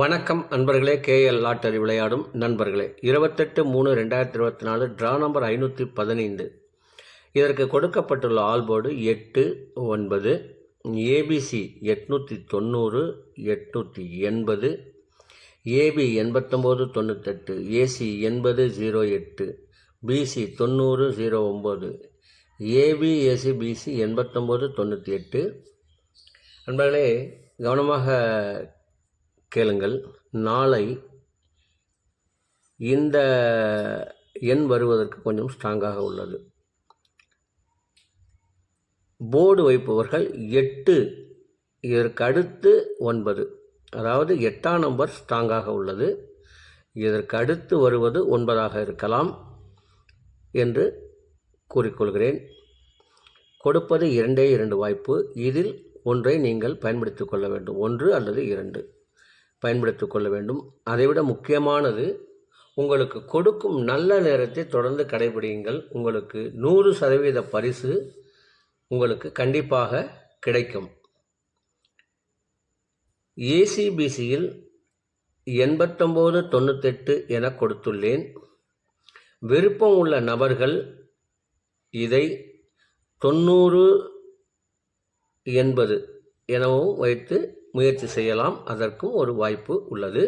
வணக்கம் அன்பர்களே KL lottery விளையாடும் நண்பர்களே. இருபத்தெட்டு மூணு ரெண்டாயிரத்தி இருபத்தி நாலு ட்ரா நம்பர் ஐநூற்றி பதினைந்து. இதற்கு கொடுக்கப்பட்டுள்ள ஆல்போர்டு எட்டு ஒன்பது ஏபிசி எட்நூற்றி தொண்ணூறு எட்நூற்றி எண்பது ஏபி எண்பத்தொம்போது தொண்ணூத்தெட்டு ஏசி எண்பது ஜீரோ எட்டு பிசி தொண்ணூறு ஜீரோ ஒம்பது ஏபி ஏசி பிசி எண்பத்தொம்போது தொண்ணூற்றி எட்டு. நண்பர்களே கவனமாக கேளுங்கள். நாளை இந்த எண் வருவதற்கு கொஞ்சம் ஸ்ட்ராங்காக உள்ளது. போர்டு வைப்பவர்கள் எட்டு இதற்கு அடுத்து ஒன்பது. அதாவது எட்டாம் நம்பர் ஸ்ட்ராங்காக உள்ளது. இதற்கு அடுத்து வருவது ஒன்பதாக இருக்கலாம் என்று கூறிக்கொள்கிறேன். கொடுப்பது இரண்டே இரண்டு வாய்ப்பு. இதில் ஒன்றை நீங்கள் பயன்படுத்திக் கொள்ள வேண்டும். ஒன்று அல்லது இரண்டு. பயன்படுத்தி கொள்ள வேண்டும். அதைவிட முக்கியமானது உங்களுக்கு கொடுக்கும் நல்ல நேரத்தை தொடர்ந்து கடைபிடியுங்கள். உங்களுக்கு நூறு சதவீத பரிசு உங்களுக்கு கண்டிப்பாக கிடைக்கும். ஏசிபிசியில் எண்பத்தொம்போது தொண்ணூத்தெட்டு என கொடுத்துள்ளேன். விருப்பம் உள்ள நபர்கள் இதை தொண்ணூறு எண்பது எனவும் வைத்து முயற்சி செய்யலாம். அதற்கும் ஒரு வாய்ப்பு உள்ளது.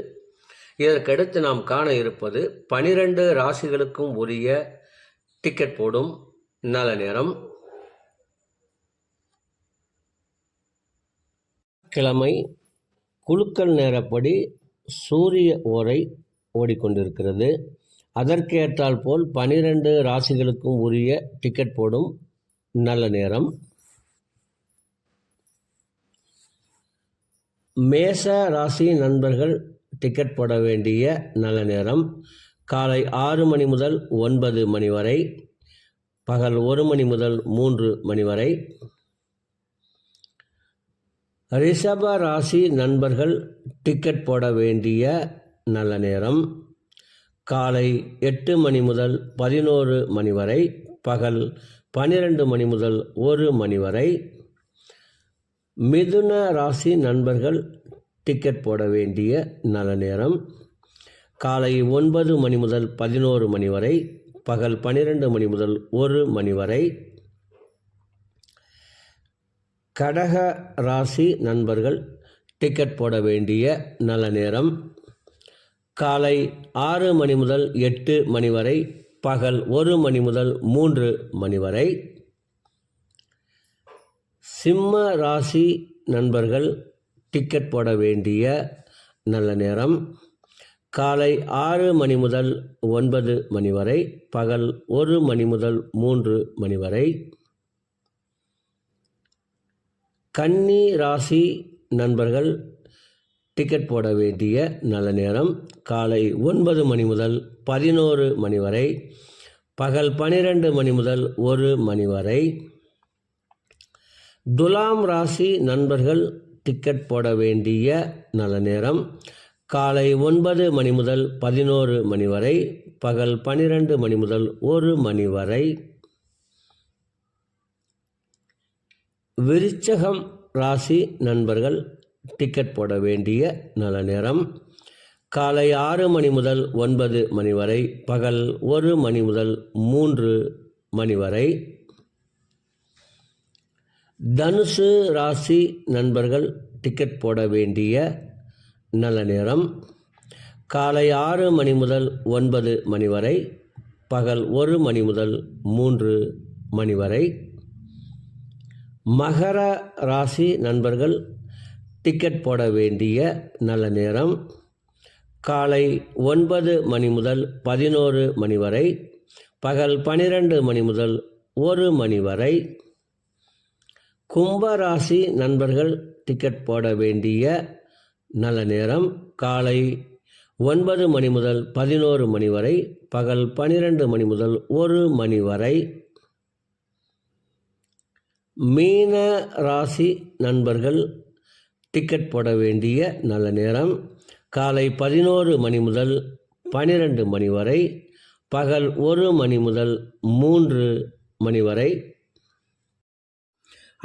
இதற்கடுத்து நாம் காண இருப்பது பனிரெண்டு ராசிகளுக்கும் உரிய டிக்கெட் போடும் நல்ல நேரம். கிழமை குழுக்கள் நேரப்படி சூரிய ஓரை ஓடிக்கொண்டிருக்கிறது. அதற்கேற்றால் போல் பனிரெண்டு ராசிகளுக்கும் உரிய டிக்கெட் போடும் நல்ல நேரம். மேச ராசி நண்பர்கள் டிக்கெட் போட வேண்டிய நல்ல நேரம். காலை ஆறு மணி முதல் ஒன்பது மணி வரை. பகல் ஒரு மணி முதல் மூன்று மணி வரை. ரிஷப ராசி நண்பர்கள் டிக்கெட் போட வேண்டிய நல்ல நேரம். காலை எட்டு மணி முதல் பதினோரு மணி வரை. பகல் பன்னிரெண்டு மணி முதல் ஒரு மணி வரை. மிதுன ராசி நண்பர்கள் டிக்கெட் போட வேண்டிய நல்ல நேரம். காலை ஒன்பது மணி முதல் பதினோரு மணி வரை பகல் பன்னிரெண்டு மணி முதல் ஒரு மணி வரை. கடக ராசி நண்பர்கள் டிக்கெட் போட வேண்டிய நல்ல நேரம். காலை ஆறு மணி முதல் எட்டு மணி வரை பகல் ஒரு மணி முதல் மூன்று மணி வரை. சிம்ம ராசி நண்பர்கள் டிக்கெட் போட வேண்டிய நல்ல நேரம். காலை ஆறு மணி முதல் ஒன்பது மணி வரை பகல் ஒரு மணி முதல் மூன்று மணி வரை. கன்னி ராசி நண்பர்கள் டிக்கெட் போட வேண்டிய நல்ல நேரம். காலை ஒன்பது மணி முதல் பதினோரு மணி வரை பகல் பன்னிரெண்டு மணி முதல் ஒரு மணி வரை. துலாம் ராசி நண்பர்கள் டிக்கெட் போட வேண்டிய நல்ல நேரம் காலை ஒன்பது மணி முதல் பதினோரு மணி வரை பகல் பன்னிரெண்டு மணி முதல் ஒரு மணி வரை. விருச்சகம் ராசி நண்பர்கள் டிக்கெட் போட வேண்டிய நல்ல நேரம் காலை ஆறு மணி முதல் ஒன்பது மணி வரை பகல் ஒரு மணி முதல் மூன்று மணி வரை. தனுசு ராசி நண்பர்கள் டிக்கெட் போட வேண்டிய நல்ல நேரம். காலை ஆறு மணி முதல் ஒன்பது மணி வரை பகல் ஒரு மணி முதல் மூன்று மணி வரை. மகர ராசி நண்பர்கள் டிக்கெட் போட வேண்டிய நல்ல நேரம். காலை ஒன்பது மணி முதல் பதினோரு மணி வரை பகல் பனிரெண்டு மணி முதல் ஒரு மணி வரை. கும்பராசி நண்பர்கள் டிக்கெட் போட வேண்டிய நல்ல நேரம் காலை ஒன்பது மணி முதல் பதினோரு மணி வரை பகல் பனிரெண்டு மணி முதல் ஒரு மணி வரை. மீன ராசி நண்பர்கள் டிக்கெட் போட வேண்டிய நல்ல நேரம் காலை பதினோரு மணி முதல் பனிரெண்டு மணி வரை பகல் ஒரு மணி முதல் மூன்று மணி வரை.